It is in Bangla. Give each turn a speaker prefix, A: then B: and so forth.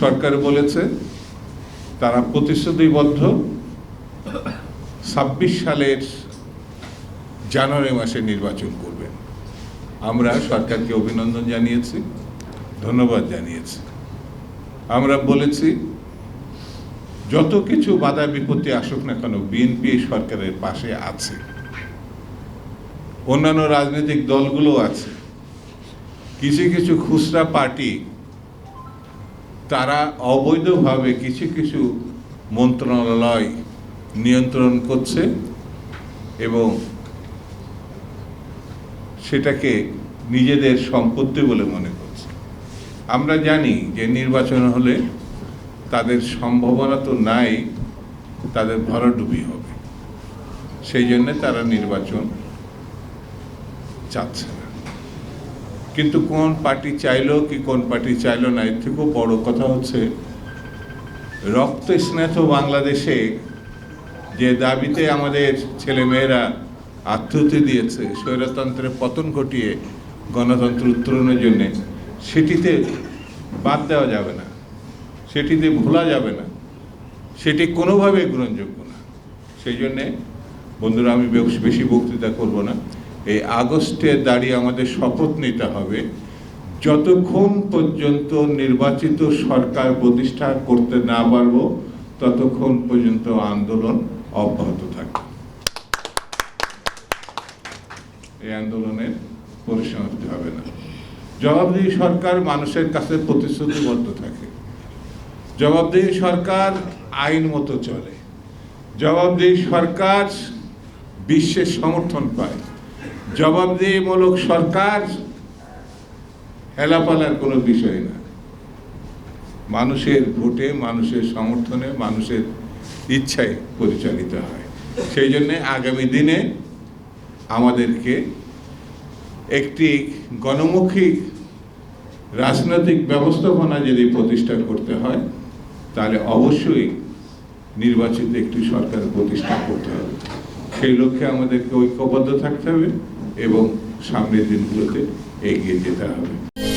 A: সরকার বলেছে, তারা প্রতিশ্রুতিবদ্ধ। ছাব্বিশ সালের জানুয়ারি মাসে নির্বাচন করবেন আমরা সরকারকে অভিনন্দন জানিয়েছি, ধন্যবাদ জানিয়েছি। আমরা বলেছি, যত কিছু বাধা বিপত্তি আসুক না কেন, বিএনপি সরকারের পাশে আছে। অন্যান্য রাজনৈতিক দলগুলো আছে। কিছু কিছু খুচরা পার্টি তারা অবৈধভাবে কিছু কিছু মন্ত্রণালয় নিয়ন্ত্রণ করছে এবং সেটাকে নিজেদের সম্পত্তি বলে মনে করছে। আমরা জানি যে নির্বাচন হলে তাদের সম্ভাবনা তো নাই, তাদের ভরাডুবি হবে। সেই জন্য তারা নির্বাচন চাচ্ছে না। কিন্তু কোন পার্টি চাইলো কি কোন পার্টি চাইলো না, এর থেকেও বড় কথা হচ্ছে, রক্ত স্নেহ বাংলাদেশে যে দাবিতে আমাদের ছেলেমেয়েরা আত্মহতি দিয়েছে, স্বৈরতন্ত্রের পতন ঘটিয়ে গণতন্ত্র উত্তরণের জন্য, সেটিতে বাদ দেওয়া যাবে না, সেটিতে ভোলা যাবে না, সেটি কোনোভাবে গ্রহণযোগ্য না। সেই জন্যে বন্ধুরা, আমি বেশি বক্তৃতা করব না। এই আগস্টে দাঁড়িয়ে আমাদের শপথ নিতে হবে। যতক্ষণ পর্যন্ত নির্বাচিত সরকার প্রতিষ্ঠা করতে না পারব, ততক্ষণ পর্যন্ত আন্দোলন অব্যাহত থাকবে। এই আন্দোলনের পরিসমাপ্তি হবে না। জবাবদিহি সরকার মানুষের কাছে প্রতিশ্রুতিবদ্ধ থাকে। জবাবদিহি সরকার আইন মতো চলে। জবাবদিহি সরকার বিশ্বের সমর্থন পায়। জবাবদিহিমূলক সরকার হেলাপালার কোনো বিষয় না। মানুষের ভোটে, মানুষের সমর্থনে, মানুষের ইচ্ছায় পরিচালিত হয়। সেই জন্যে আগামী দিনে আমাদেরকে একটি গণমুখী রাজনৈতিক ব্যবস্থাপনা যদি প্রতিষ্ঠা করতে হয়, তাহলে অবশ্যই নির্বাচিত একটি সরকার প্রতিষ্ঠা করতে হবে। সেই লক্ষ্যে আমাদেরকে ঐক্যবদ্ধ থাকতে হবে। এবং সামনের দিনগুলোতে এগিয়ে যেতে হবে।